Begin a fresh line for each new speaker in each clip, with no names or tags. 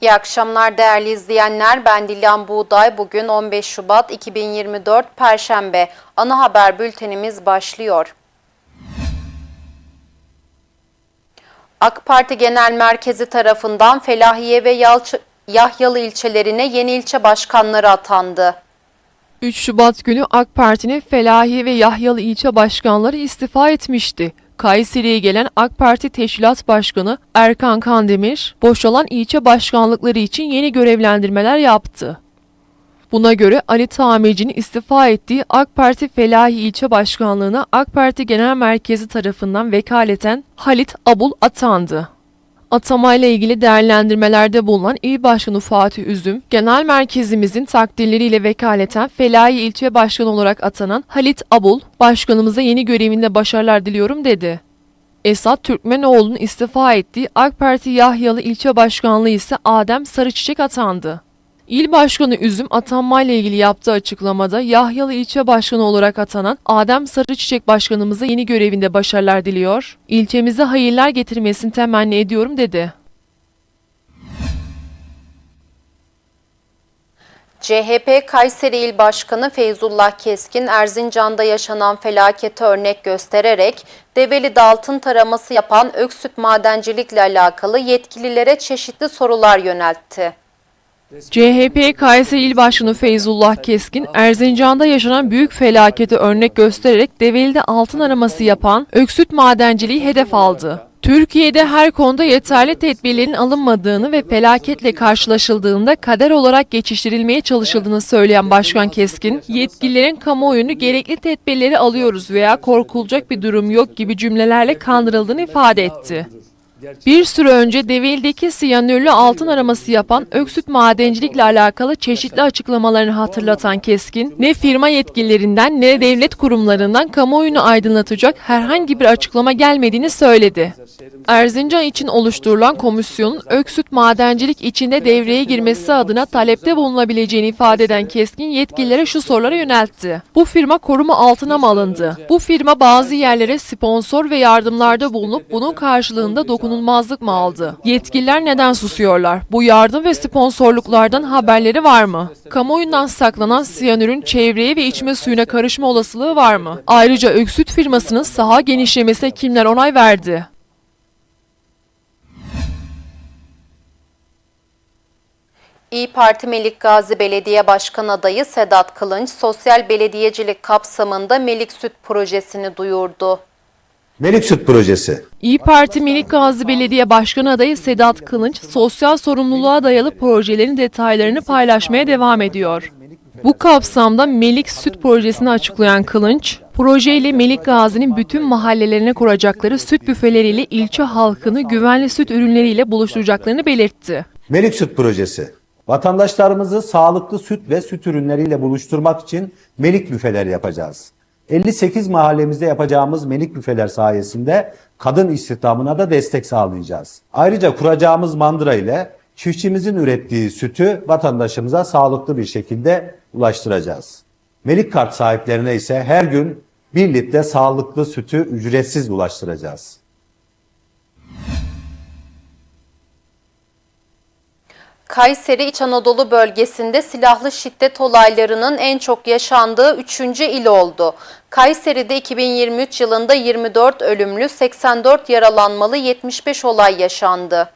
İyi akşamlar değerli izleyenler. Ben Dilan Buğday. Bugün 15 Şubat 2024 Perşembe. Ana haber bültenimiz başlıyor. AK Parti Genel Merkezi tarafından Felahiye ve Yalçı, Yahyalı ilçelerine yeni ilçe başkanları atandı.
3 Şubat günü AK Parti'nin Felahi ve Yahyalı ilçe başkanları istifa etmişti. Kayseri'ye gelen AK Parti Teşkilat Başkanı Erkan Kandemir, boşalan ilçe başkanlıkları için yeni görevlendirmeler yaptı. Buna göre Ali Tamirci'nin istifa ettiği AK Parti Felahi ilçe başkanlığına AK Parti Genel Merkezi tarafından vekaleten Halit Abul atandı. Atamayla ilgili değerlendirmelerde bulunan İl Başkanı Fatih Üzüm, genel merkezimizin takdirleriyle vekaleten Felahi ilçe başkanı olarak atanan Halit Abul, başkanımıza yeni görevinde başarılar diliyorum dedi. Esat Türkmenoğlu'nun istifa ettiği AK Parti Yahyalı ilçe başkanlığı ise Adem Sarıçiçek atandı. İl Başkanı Üzüm atanmayla ilgili yaptığı açıklamada Yahyalı ilçe başkanı olarak atanan Adem Sarıçiçek başkanımıza yeni görevinde başarılar diliyor, ilçemize hayırlar getirmesini temenni ediyorum dedi.
CHP Kayseri İl Başkanı Feyzullah Keskin, Erzincan'da yaşanan felakete örnek göstererek Develi'de altın taraması yapan Öksüt Madencilikle alakalı yetkililere çeşitli sorular yöneltti.
CHP Kayseri İl Başkanı Feyzullah Keskin, Erzincan'da yaşanan büyük felaketi örnek göstererek Develi'de altın araması yapan Öksüt Madenciliği hedef aldı. Türkiye'de her konuda yeterli tedbirlerin alınmadığını ve felaketle karşılaşıldığında kader olarak geçiştirilmeye çalışıldığını söyleyen Başkan Keskin, yetkililerin kamuoyunu gerekli tedbirleri alıyoruz veya korkulacak bir durum yok gibi cümlelerle kandırıldığını ifade etti. Bir süre önce Develi'deki siyanürlü altın araması yapan Öksüt Madencilikle alakalı çeşitli açıklamalarını hatırlatan Keskin, ne firma yetkililerinden ne de devlet kurumlarından kamuoyunu aydınlatacak herhangi bir açıklama gelmediğini söyledi. Erzincan için oluşturulan komisyonun Öksüt Madencilik içinde devreye girmesi adına talepte bulunabileceğini ifade eden Keskin yetkililere şu soruları yöneltti. Bu firma koruma altına mı alındı? Bu firma bazı yerlere sponsor ve yardımlarda bulunup bunun karşılığında dokunulmazlık mı aldı? Yetkililer neden susuyorlar? Bu yardım ve sponsorluklardan haberleri var mı? Kamuoyundan saklanan siyanürün çevreye ve içme suyuna karışma olasılığı var mı? Ayrıca Öksüt firmasının saha genişlemesine kimler onay verdi?
İyi Parti Melik Gazi Belediye Başkan adayı Sedat Kılınç, sosyal belediyecilik kapsamında Melik Süt projesini duyurdu.
Melik Süt Projesi.
İyi Parti Melik Gazi Belediye Başkanı adayı Sedat Kılınç, sosyal sorumluluğa dayalı projelerin detaylarını paylaşmaya devam ediyor. Bu kapsamda Melik Süt Projesi'ni açıklayan Kılınç, projeyle Melik Gazi'nin bütün mahallelerine kuracakları süt büfeleriyle ilçe halkını güvenli süt ürünleriyle buluşturacaklarını belirtti.
Melik Süt Projesi. Vatandaşlarımızı sağlıklı süt ve süt ürünleriyle buluşturmak için Melik büfeler yapacağız. 58 mahallemizde yapacağımız Melik büfeler sayesinde kadın istihdamına da destek sağlayacağız. Ayrıca kuracağımız mandıra ile çiftçimizin ürettiği sütü vatandaşımıza sağlıklı bir şekilde ulaştıracağız. Melik kart sahiplerine ise her gün 1 litre sağlıklı sütü ücretsiz ulaştıracağız.
Kayseri İç Anadolu bölgesinde silahlı şiddet olaylarının en çok yaşandığı 3. il oldu. Kayseri'de 2023 yılında 24 ölümlü, 84 yaralanmalı 75 olay yaşandı.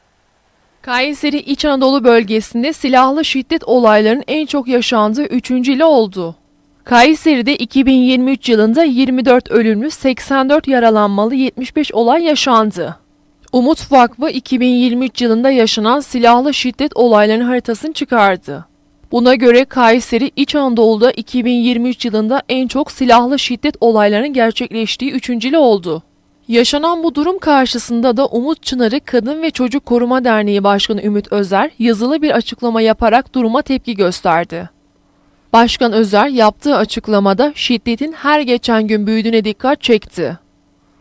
Kayseri İç Anadolu bölgesinde silahlı şiddet olaylarının en çok yaşandığı 3. il oldu. Kayseri'de 2023 yılında 24 ölümlü, 84 yaralanmalı 75 olay yaşandı. Umut Vakfı 2023 yılında yaşanan silahlı şiddet olaylarının haritasını çıkardı. Buna göre Kayseri İç Anadolu'da 2023 yılında en çok silahlı şiddet olaylarının gerçekleştiği 3. il oldu. Yaşanan bu durum karşısında da Umut Çınarı Kadın ve Çocuk Koruma Derneği Başkanı Ümit Özer yazılı bir açıklama yaparak duruma tepki gösterdi. Başkan Özer yaptığı açıklamada şiddetin her geçen gün büyüdüğüne dikkat çekti.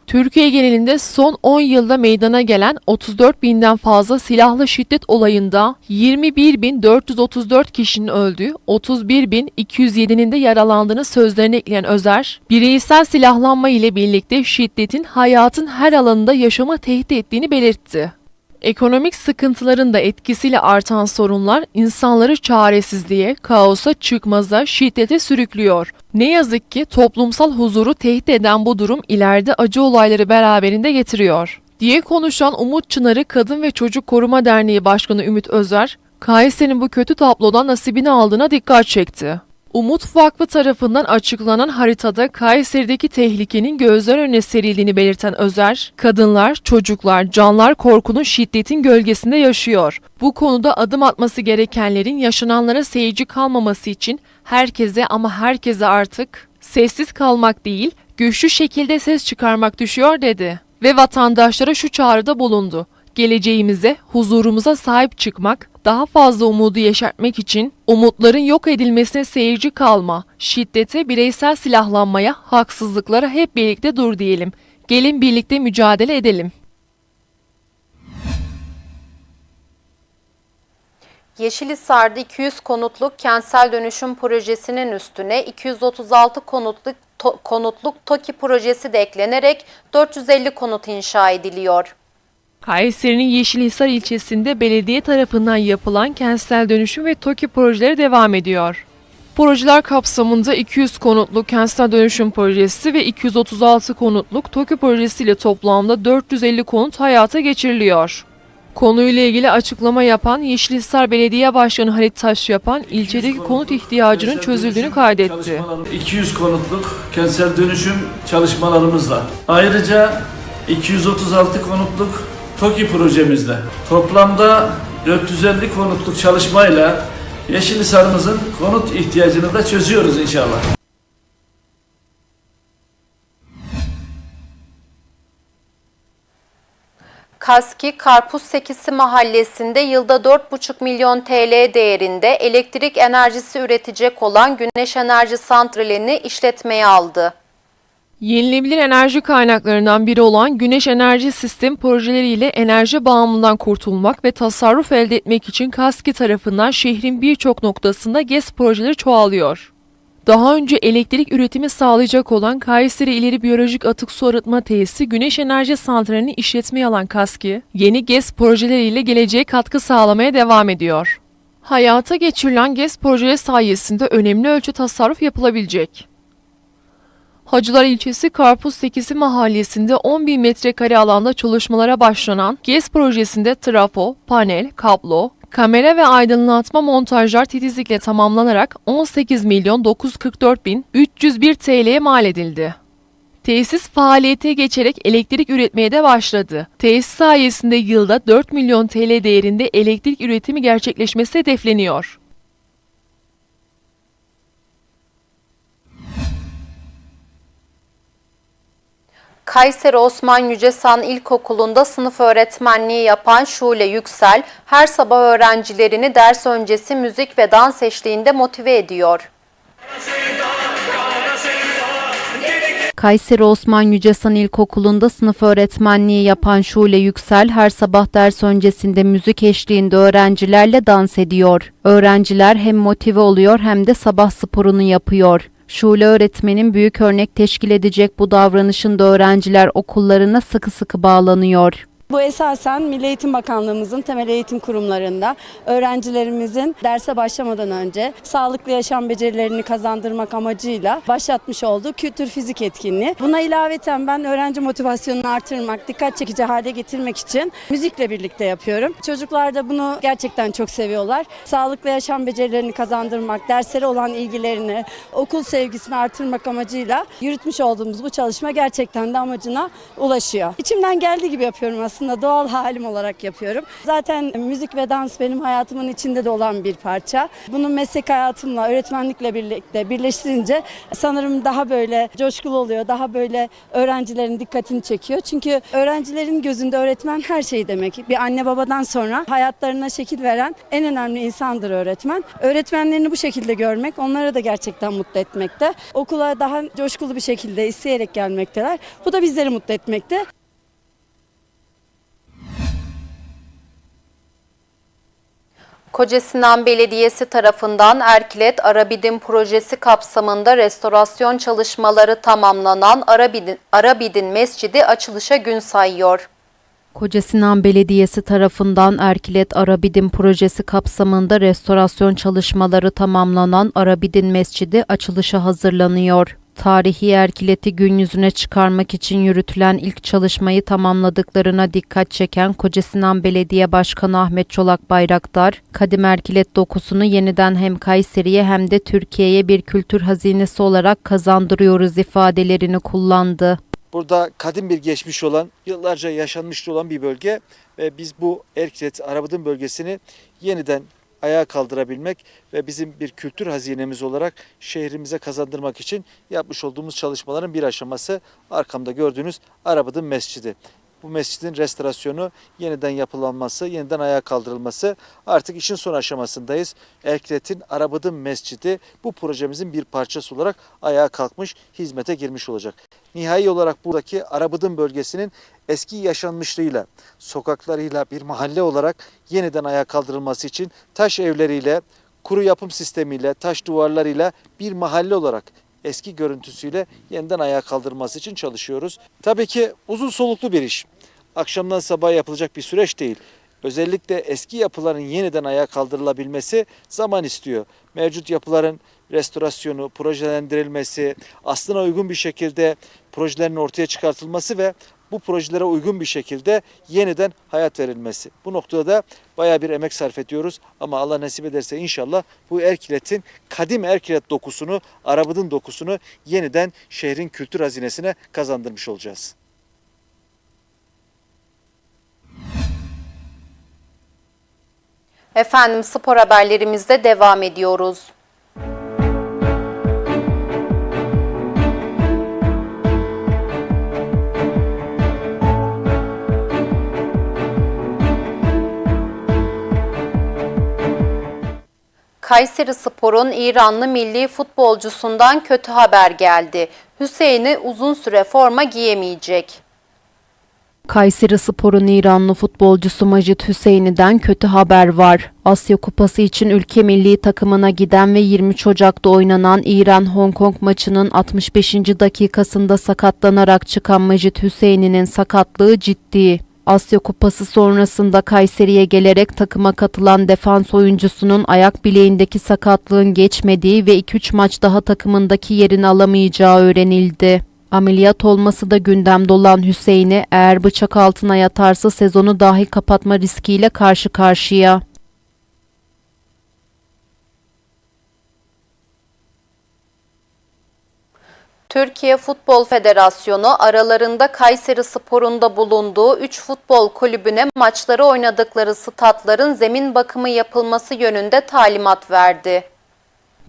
Türkiye genelinde son 10 yılda meydana gelen 34 binden fazla silahlı şiddet olayında 21.434 kişinin öldüğü, 31.207'nin de yaralandığını sözlerine ekleyen Özer, bireysel silahlanma ile birlikte şiddetin hayatın her alanında yaşamı tehdit ettiğini belirtti. Ekonomik sıkıntıların da etkisiyle artan sorunlar insanları çaresizliğe, kaosa, çıkmaza, şiddete sürüklüyor. Ne yazık ki toplumsal huzuru tehdit eden bu durum ileride acı olayları beraberinde getiriyor. Diye konuşan Umut Çınarı Kadın ve Çocuk Koruma Derneği Başkanı Ümit Özer, Kayseri'nin bu kötü tablodan nasibini aldığına dikkat çekti. Umut Vakfı tarafından açıklanan haritada Kayseri'deki tehlikenin gözler önüne serildiğini belirten Özer, kadınlar, çocuklar, canlar korkunun şiddetin gölgesinde yaşıyor. Bu konuda adım atması gerekenlerin yaşananlara seyirci kalmaması için herkese ama herkese artık sessiz kalmak değil, güçlü şekilde ses çıkarmak düşüyor dedi. Ve vatandaşlara şu çağrıda bulundu. Geleceğimize, huzurumuza sahip çıkmak, daha fazla umudu yeşertmek için umutların yok edilmesine seyirci kalma, şiddete, bireysel silahlanmaya, haksızlıklara hep birlikte dur diyelim. Gelin birlikte mücadele edelim.
Yeşilhisar'da 200 konutluk kentsel dönüşüm projesinin üstüne 236 konutluk to- konutluk TOKİ projesi de eklenerek 450 konut inşa ediliyor.
Kayseri'nin Yeşilhisar ilçesinde belediye tarafından yapılan kentsel dönüşüm ve TOKİ projeleri devam ediyor. Projeler kapsamında 200 konutlu kentsel dönüşüm projesi ve 236 konutluk TOKİ projesiyle toplamda 450 konut hayata geçiriliyor. Konuyla ilgili açıklama yapan Yeşilhisar Belediye Başkanı Halit Taşyapan, ilçedeki konut ihtiyacının çözüldüğünü kaydetti.
Çalışmalarım- 200 konutluk kentsel dönüşüm çalışmalarımızla. Ayrıca 236 konutluk TOKİ projemizle. Toplamda 450 konutluk çalışmayla Yeşilhisar'ımızın konut ihtiyacını da çözüyoruz inşallah.
Kaski Karpuz Sekisi mahallesinde yılda 4,5 milyon TL değerinde elektrik enerjisi üretecek olan güneş enerji santralini işletmeye aldı.
Yenilebilir enerji kaynaklarından biri olan güneş enerji sistem projeleriyle enerji bağımlılığından kurtulmak ve tasarruf elde etmek için KASKİ tarafından şehrin birçok noktasında GES projeleri çoğalıyor. Daha önce elektrik üretimi sağlayacak olan Kayseri İleri Biyolojik Atık Su Arıtma Tesisi Güneş Enerji Santrali'ni işletmeye alan KASKİ, yeni GES projeleriyle geleceğe katkı sağlamaya devam ediyor. Hayata geçirilen GES projeleri sayesinde önemli ölçü tasarruf yapılabilecek. Hacılar ilçesi Karpuz Sekisi mahallesinde 10 bin metrekare alanda çalışmalara başlanan GES projesinde trafo, panel, kablo, kamera ve aydınlatma montajlar titizlikle tamamlanarak 18 milyon 944 bin 301 TL'ye mal edildi. Tesis faaliyete geçerek elektrik üretmeye de başladı. Tesis sayesinde yılda 4 milyon TL değerinde elektrik üretimi gerçekleşmesi hedefleniyor.
Kayseri Osman Yücesan İlkokulu'nda sınıf öğretmenliği yapan Şule Yüksel, her sabah öğrencilerini ders öncesi müzik ve dans eşliğinde motive ediyor.
Kayseri Osman Yücesan İlkokulu'nda sınıf öğretmenliği yapan Şule Yüksel her sabah ders öncesinde müzik eşliğinde öğrencilerle dans ediyor. Öğrenciler hem motive oluyor hem de sabah sporunu yapıyor. Şule öğretmenin büyük örnek teşkil edecek bu davranışında öğrenciler okullarına sıkı sıkı bağlanıyor.
Bu esasen Milli Eğitim Bakanlığımızın temel eğitim kurumlarında öğrencilerimizin derse başlamadan önce sağlıklı yaşam becerilerini kazandırmak amacıyla başlatmış olduğu kültür fizik etkinliği. Buna ilaveten ben öğrenci motivasyonunu artırmak, dikkat çekici hale getirmek için müzikle birlikte yapıyorum. Çocuklar da bunu gerçekten çok seviyorlar. Sağlıklı yaşam becerilerini kazandırmak, derslere olan ilgilerini, okul sevgisini artırmak amacıyla yürütmüş olduğumuz bu çalışma gerçekten de amacına ulaşıyor. İçimden geldiği gibi yapıyorum aslında doğal halim olarak yapıyorum. Zaten müzik ve dans benim hayatımın içinde de olan bir parça. Bunu meslek hayatımla, öğretmenlikle birlikte birleştirince sanırım daha böyle coşkulu oluyor, daha böyle öğrencilerin dikkatini çekiyor. Çünkü öğrencilerin gözünde öğretmen her şey demek. Bir anne babadan sonra hayatlarına şekil veren en önemli insandır öğretmen. Öğretmenlerini bu şekilde görmek onları da gerçekten mutlu etmekte. Okula daha coşkulu bir şekilde isteyerek gelmekteler. Bu da bizleri mutlu etmekte.
Kocasinan Belediyesi tarafından Erkilet Arabidin projesi kapsamında restorasyon çalışmaları tamamlanan Arabidin, Arabidin Mescidi açılışa gün sayıyor.
Kocasinan Belediyesi tarafından Erkilet Arabidin projesi kapsamında restorasyon çalışmaları tamamlanan Arabidin Mescidi açılışa hazırlanıyor. Tarihi Erkilet'i gün yüzüne çıkarmak için yürütülen ilk çalışmayı tamamladıklarına dikkat çeken Kocasinan Belediye Başkanı Ahmet Çolak Bayraktar, Kadim Erkilet dokusunu yeniden hem Kayseri'ye hem de Türkiye'ye bir kültür hazinesi olarak kazandırıyoruz ifadelerini kullandı.
Burada kadim bir geçmiş olan, yıllarca yaşanmıştı olan bir bölge ve biz bu Erkilet Arabadın bölgesini yeniden ayağa kaldırabilmek ve bizim bir kültür hazinemiz olarak şehrimize kazandırmak için yapmış olduğumuz çalışmaların bir aşaması arkamda gördüğünüz Arabadın Mescidi. Bu mescidin restorasyonu, yeniden yapılanması, yeniden ayağa kaldırılması artık işin son aşamasındayız. Erkilet'in Arabadın Mescidi bu projemizin bir parçası olarak ayağa kalkmış, hizmete girmiş olacak. Nihai olarak buradaki Arabadın bölgesinin eski yaşanmışlığıyla, sokaklarıyla bir mahalle olarak yeniden ayağa kaldırılması için taş evleriyle, kuru yapım sistemiyle, taş duvarlarıyla bir mahalle olarak eski görüntüsüyle yeniden ayağa kaldırılması için çalışıyoruz. Tabii ki uzun soluklu bir iş. Akşamdan sabaha yapılacak bir süreç değil. Özellikle eski yapıların yeniden ayağa kaldırılabilmesi zaman istiyor. Mevcut yapıların restorasyonu, projelendirilmesi, aslına uygun bir şekilde projelerin ortaya çıkartılması ve bu projelere uygun bir şekilde yeniden hayat verilmesi. Bu noktada da bayağı bir emek sarf ediyoruz ama Allah nasip ederse inşallah bu Erkilet'in kadim Erkilet dokusunu, Arabadın dokusunu yeniden şehrin kültür hazinesine kazandırmış olacağız.
Efendim spor haberlerimizde devam ediyoruz. Kayseri Spor'un İranlı milli futbolcusundan kötü haber geldi. Hüseyin'i uzun süre forma giyemeyecek.
Kayseri Spor'un İranlı futbolcusu Majid Hüseyin'den kötü haber var. Asya Kupası için ülke milli takımına giden ve 23 Ocak'ta oynanan İran-Hong Kong maçının 65. dakikasında sakatlanarak çıkan Majid Hüseyin'in sakatlığı ciddi. Asya Kupası sonrasında Kayseri'ye gelerek takıma katılan defans oyuncusunun ayak bileğindeki sakatlığın geçmediği ve 2-3 maç daha takımındaki yerini alamayacağı öğrenildi. Ameliyat olması da gündemde olan Hüseyin'i eğer bıçak altına yatarsa sezonu dahi kapatma riskiyle karşı karşıya.
Türkiye Futbol Federasyonu aralarında Kayseri Spor'un da bulunduğu 3 futbol kulübüne maçları oynadıkları statların zemin bakımı yapılması yönünde talimat verdi.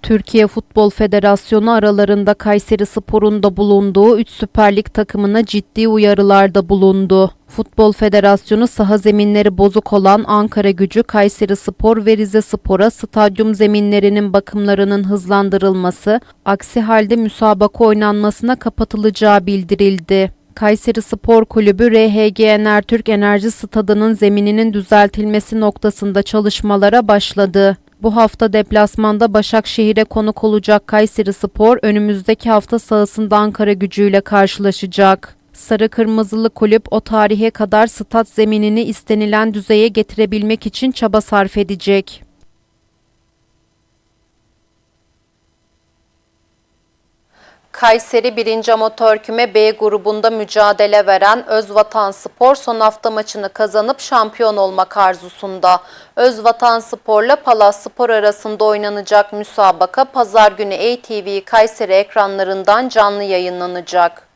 Türkiye Futbol Federasyonu aralarında Kayseri Spor'un da bulunduğu 3 Süper Lig takımına ciddi uyarılarda bulundu. Futbol Federasyonu saha zeminleri bozuk olan Ankara Gücü, Kayseri Spor ve Rize Spor'a stadyum zeminlerinin bakımlarının hızlandırılması, aksi halde müsabaka oynanmasına kapatılacağı bildirildi. Kayseri Spor Kulübü RHG Enertürk Enerji Stadı'nın zemininin düzeltilmesi noktasında çalışmalara başladı. Bu hafta deplasmanda Başakşehir'e konuk olacak Kayseri Spor önümüzdeki hafta sahasında Ankara gücüyle karşılaşacak. Sarı Kırmızılı kulüp o tarihe kadar stat zeminini istenilen düzeye getirebilmek için çaba sarf edecek.
Kayseri 1. Amatör Küme B grubunda mücadele veren Özvatan Spor son hafta maçını kazanıp şampiyon olmak arzusunda. Özvatan Spor'la Palas Spor arasında oynanacak müsabaka pazar günü ATV Kayseri ekranlarından canlı yayınlanacak.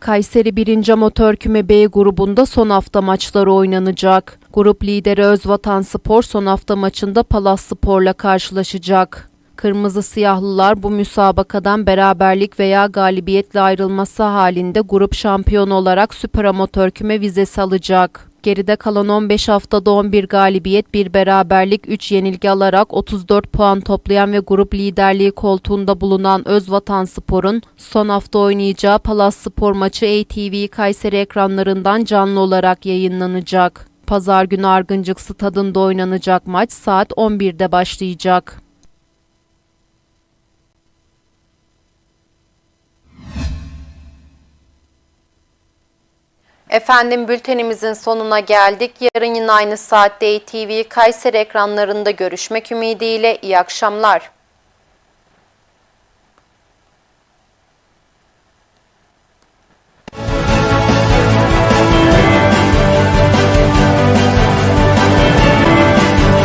Kayseri 1. Amatör Küme B grubunda son hafta maçları oynanacak. Grup lideri Özvatan Spor son hafta maçında Palas Spor'la karşılaşacak. Kırmızı Siyahlılar bu müsabakadan beraberlik veya galibiyetle ayrılması halinde grup şampiyonu olarak Süper Amatör Küme vizesi alacak. Geride kalan 15 haftada 11 galibiyet, bir beraberlik, 3 yenilgi alarak 34 puan toplayan ve grup liderliği koltuğunda bulunan Özvatan Spor'un son hafta oynayacağı Palas Spor maçı ATV Kayseri ekranlarından canlı olarak yayınlanacak. Pazar günü Argıncık Stadında oynanacak maç saat 11'de başlayacak.
Efendim bültenimizin sonuna geldik. Yarın yine aynı saatte ATV Kayseri ekranlarında görüşmek ümidiyle iyi akşamlar.